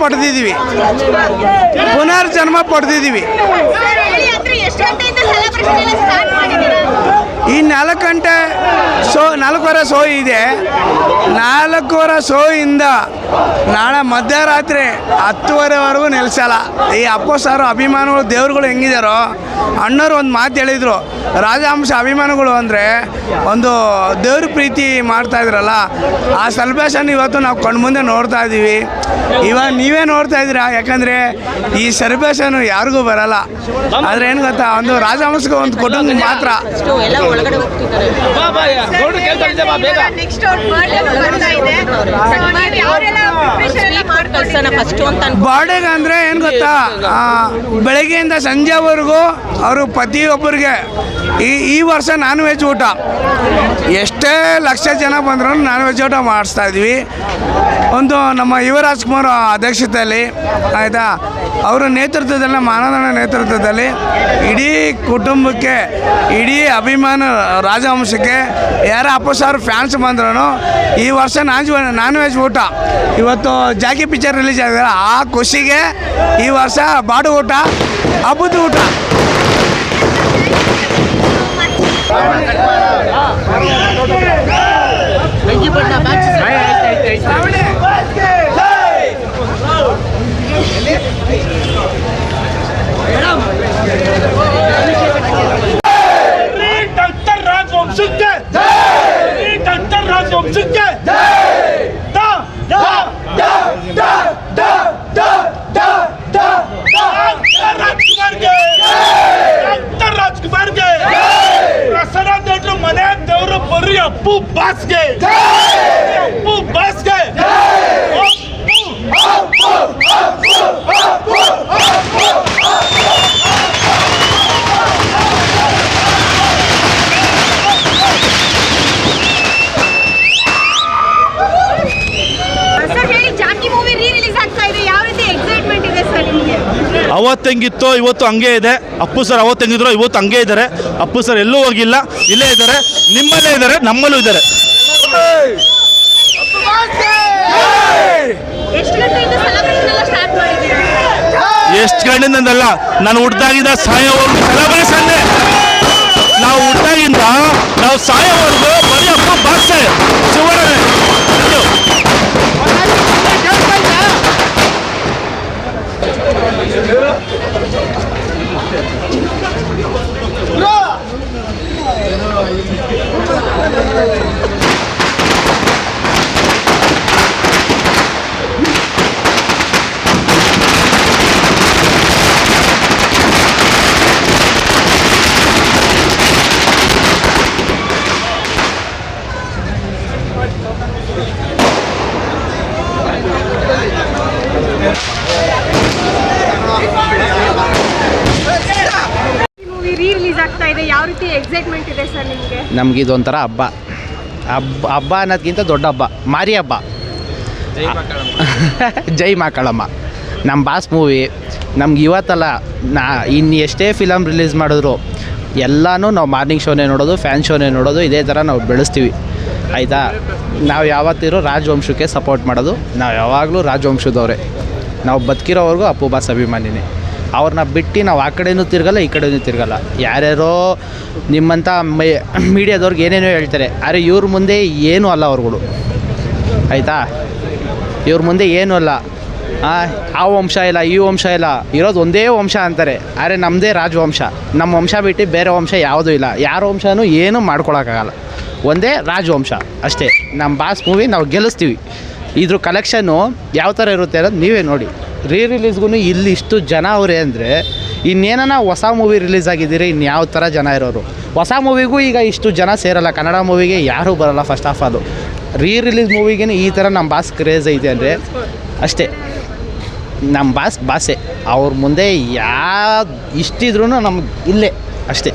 ಪಡೆದಿದ್ದೀವಿ. ಪುನರ್ಜನ್ಮ ಪಡೆದಿದ್ದೀವಿ. ಈ ನಾಲ್ಕು ಗಂಟೆ ಸೋ ನಾಲ್ಕೂವರೆ ಸೋ ಇದೆ. ನಾಲ್ಕೂವರೆ ಸೋಯಿಂದ ನಾಳೆ ಮಧ್ಯರಾತ್ರಿ ಹತ್ತುವರೆವರೆಗೂ ನಿಲ್ಸಲ್ಲ. ಈ ಅಪ್ಪ ಸಾರು ಅಭಿಮಾನಿಗಳು, ದೇವ್ರುಗಳು ಹೆಂಗಿದಾರೋ ಅಣ್ಣವರು ಒಂದು ಮಾತು ಹೇಳಿದರು. ರಾಜಹಂಶ ಅಭಿಮಾನಿಗಳು ಅಂದರೆ ಒಂದು ದೇವ್ರ ಪ್ರೀತಿ ಮಾಡ್ತಾ ಇದ್ರಲ್ಲ, ಆ ಸೆಲೆಬ್ರೇಷನ್ ಇವತ್ತು ನಾವು ಕಣ್ಮುಂದೆ ನೋಡ್ತಾ ಇದ್ದೀವಿ ಇವಾಗ ನೀವೇ ನೋಡ್ತಾ ಇದ್ದೀರಾ? ಯಾಕಂದರೆ ಈ ಸೆಲೆಬ್ರೇಷನ್ ಯಾರಿಗೂ ಬರಲ್ಲ. ಆದರೆ ಏನು ಗೊತ್ತಾ, ಒಂದು ರಾಜಹಂಶಕ್ಕೆ ಒಂದು ಕುಟುಂಬ ಮಾತ್ರ. ಒಳಗಡೆ ಹೋಗ್ತಿದ್ದಾರೆ. ನೆಕ್ಸ್ಟ್ ಇದೆ. So, ನೀವು ಯಾವೆಲ್ಲ ಪ್ರಿಪರೇಷನ್ ಎಲ್ಲ ಕಳ್ಸೋಣ ಮಾಡ್ಕೊಂಡಿದ್ದೀರಾ? ಫಸ್ಟ್ ಅಂತ ಬಾಡಿಗೆ ಅಂದರೆ ಗೊತ್ತಾ? ಬೆಳಗ್ಗೆಯಿಂದ ಸಂಜೆವರೆಗೂ ಅವರು ಪ್ರತಿಯೊಬ್ಬರಿಗೆ ಈ ಈ ವರ್ಷ ನಾನ್ ವೆಜ್ ಊಟ. ಎಷ್ಟೇ ಲಕ್ಷ ಜನ ಬಂದರೂ ನಾನ್ ವೆಜ್ ಊಟ ಮಾಡಿಸ್ತಾ ಇದ್ವಿ. ಒಂದು ನಮ್ಮ ಯುವರಾಜ್ ಕುಮಾರ್ ಅಧ್ಯಕ್ಷತೆಯಲ್ಲಿ ಆಯಿತಾ? ಅವರ ನೇತೃತ್ವದಲ್ಲಿ ಮಾನದಂಡ ನೇತೃತ್ವದಲ್ಲಿ ಇಡೀ ಕುಟುಂಬಕ್ಕೆ ಇಡೀ ಅಭಿಮಾನ ರಾಜವಂಶಕ್ಕೆ ಯಾರ ಅಪ್ಪ ಸಾವಿರ ಫ್ಯಾನ್ಸ್ ಬಂದ್ರೂ ಈ ವರ್ಷ ನಾನ್ ನಾನ್ ವೆಜ್ ಊಟ. ಇವತ್ತು ಜಾಕಿ ಪಿಕ್ಚರ್ ರಿಲೀಸ್ ಆಗಿದೆ ಆ ಖುಷಿಗೆ ಈ ವರ್ಷ ಬಾಡು ಊಟ ಹಬ್ಬದ ಊಟ ಡಾಕ್ಟರ್ ರಾಜವಂಶಕ್ಕೆ ಡಾಕ್ಟರ್ ರಾಜವಂಶಕ್ಕೆ ರಾಜ್ಕುಮಾರ್ಗೆ ಡಾಕ್ಟರ್ ರಾಜ್ಕುಮಾರ್ಗೆ ಪ್ರಸನ್ನ ದೇವ್ರ ಮನೆ ದೇವ್ರು ಬರ್ರಿ ಅಪ್ಪು ಬಾಸ್ಗೆ ಅಪ್ಪು ಬಾಸ್ಗೆ ಸರ್ ಹೇಳಿ ಜಾಕಿ ಮೂವಿ ರೀ ರಿಲೀಸ್ ಆಗ್ತಾ ಇದೆ ಯಾವ ರೀತಿ ಎಕ್ಸೈಟ್ಮೆಂಟ್ ಇದೆ ಸರ್ ನಿಮಗೆ ಅವತ್ತೆಂಗಿತ್ತೋ ಇವತ್ತು ಹಂಗೆ ಇದೆ. ಅಪ್ಪು ಸರ್ ಅವತ್ತೆಂಗಿದ್ರು ಇವತ್ತು ಹಂಗೆ ಇದ್ದಾರೆ. ಅಪ್ಪು ಸರ್ ಎಲ್ಲೂ ಹೋಗಿಲ್ಲ. ಇಲ್ಲೇ ಇದ್ದಾರೆ. ನಿಮ್ಮಲ್ಲೇ ಇದ್ದಾರೆ. ನಮ್ಮಲ್ಲೂ ಇದ್ದಾರೆ. ಎಷ್ಟು ಗಂಟೆಯಿಂದ ಸೆಲೆಬ್ರೇಷನ್ ಎಲ್ಲ ಸ್ಟಾರ್ಟ್ ಮಾಡಿದ್ದೀರಾ ಎಷ್ಟು ಗಂಡಿಂದಲ್ಲ ನಾನು ಹುಡ್ದಾಗಿದ್ದ ಸಾಯೋವರೆಗೂ ಸೆಲೆಬ್ರೇಷನ್ ನಾವು ಹುಡ್ದಾಗಿಂದ ನಾವು ಸಾಯೋವರೆಗೂ ಬರೀ ಅಪ್ಪ ಬಾಸೆ ಶಿವರೇ ಯಾವ ರೀತಿ ಎಕ್ಸೈಟ್ಮೆಂಟ್ ಇದೆ ಸರ್ ನಿಮಗೆ? ನಮ್ಗೆ ಇದೊಂಥರ ಹಬ್ಬ. ಹಬ್ಬ ಹಬ್ಬ ಅನ್ನೋದ್ಕಿಂತ ದೊಡ್ಡ ಹಬ್ಬ. ಮಾರಿ ಹಬ್ಬ. ಜೈ ಮಾಕಳಮ್ಮ ನಮ್ಮ ಬಾಸ್ ಮೂವಿ ನಮ್ಗೆ ಇವತ್ತಲ್ಲ ನಾ ಇನ್ನು ಎಷ್ಟೇ ಫಿಲಮ್ ರಿಲೀಸ್ ಮಾಡಿದ್ರು ಎಲ್ಲನೂ ನಾವು ಮಾರ್ನಿಂಗ್ ಶೋನೇ ನೋಡೋದು ಫ್ಯಾನ್ ಶೋನೇ ನೋಡೋದು ಇದೇ ಥರ ನಾವು ಬೆಳೆಸ್ತೀವಿ. ಆಯಿತಾ? ನಾವು ಯಾವತ್ತಿರೋ ರಾಜವಂಶಕ್ಕೆ ಸಪೋರ್ಟ್ ಮಾಡೋದು. ನಾವು ಯಾವಾಗಲೂ ರಾಜವಂಶದವರೇ. ನಾವು ಬದುಕಿರೋವರೆಗೂ ಅಪ್ಪು ಬಾಸ್ ಅಭಿಮಾನಿನೇ. ಅವ್ರನ್ನ ಬಿಟ್ಟು ನಾವು ಆ ಕಡೆಯೂ ತಿರ್ಗಲ್ಲ ಈ ಕಡೆಯೂ ತಿರ್ಗಲ್ಲ. ಯಾರ್ಯಾರೋ ನಿಮ್ಮಂಥ ಮೈ ಮೀಡಿಯಾದವ್ರಿಗೆ ಏನೇನೋ ಹೇಳ್ತಾರೆ. ಆದರೆ ಇವ್ರ ಮುಂದೆ ಏನೂ ಅಲ್ಲ ಅವ್ರುಗಳು. ಆಯಿತಾ? ಇವ್ರ ಮುಂದೆ ಏನೂ ಅಲ್ಲ. ಆ, ಆ ವಂಶ ಇಲ್ಲ ಈ ವಂಶ ಇಲ್ಲ. ಇರೋದು ಒಂದೇ ವಂಶ ಅಂತಾರೆ. ಆದರೆ ನಮ್ಮದೇ ರಾಜವಂಶ. ನಮ್ಮ ವಂಶ ಬಿಟ್ಟು ಬೇರೆ ವಂಶ ಯಾವುದೂ ಇಲ್ಲ. ಯಾರ ವಂಶನೂ ಏನೂ ಮಾಡ್ಕೊಳೋಕ್ಕಾಗಲ್ಲ. ಒಂದೇ ರಾಜವಂಶ ಅಷ್ಟೇ. ನಮ್ಮ ಬಾಸ್ ಮೂವಿ ನಾವು ಗೆಲ್ಲಿಸ್ತೀವಿ. ಇದ್ರ ಕಲೆಕ್ಷನ್ನು ಯಾವ ಥರ ಇರುತ್ತೆ ಅನ್ನೋದು ನೀವೇ ನೋಡಿ. ರೀ ರಿಲೀಸ್ಗೂ ಇಲ್ಲಿ ಇಷ್ಟು ಜನ ಅವರೇ ಅಂದರೆ ಇನ್ನೇನ ಹೊಸ ಮೂವಿ ರಿಲೀಸ್ ಆಗಿದ್ದೀರಿ ಇನ್ನು ಯಾವ ಥರ ಜನ ಇರೋರು? ಹೊಸ ಮೂವಿಗೂ ಈಗ ಇಷ್ಟು ಜನ ಸೇರಲ್ಲ, ಕನ್ನಡ ಮೂವಿಗೆ ಯಾರೂ ಬರಲ್ಲ ಫಸ್ಟ್ ಆಫ್ ಆಲು ರೀ ರಿಲೀಸ್ ಮೂವಿಗೆ ಈ ಥರ ನಮ್ಮ ಬಾಸ್ ಕ್ರೇಜ್ ಐತೆ ಅಂದರೆ ಅಷ್ಟೇ. ನಮ್ಮ ಬಾಸ್ ಬಾಸೆ ಅವ್ರ ಮುಂದೆ ಯಾ ಇಷ್ಟಿದ್ರೂ ನಮ್ಗೆ ಇಲ್ಲೇ ಅಷ್ಟೇ.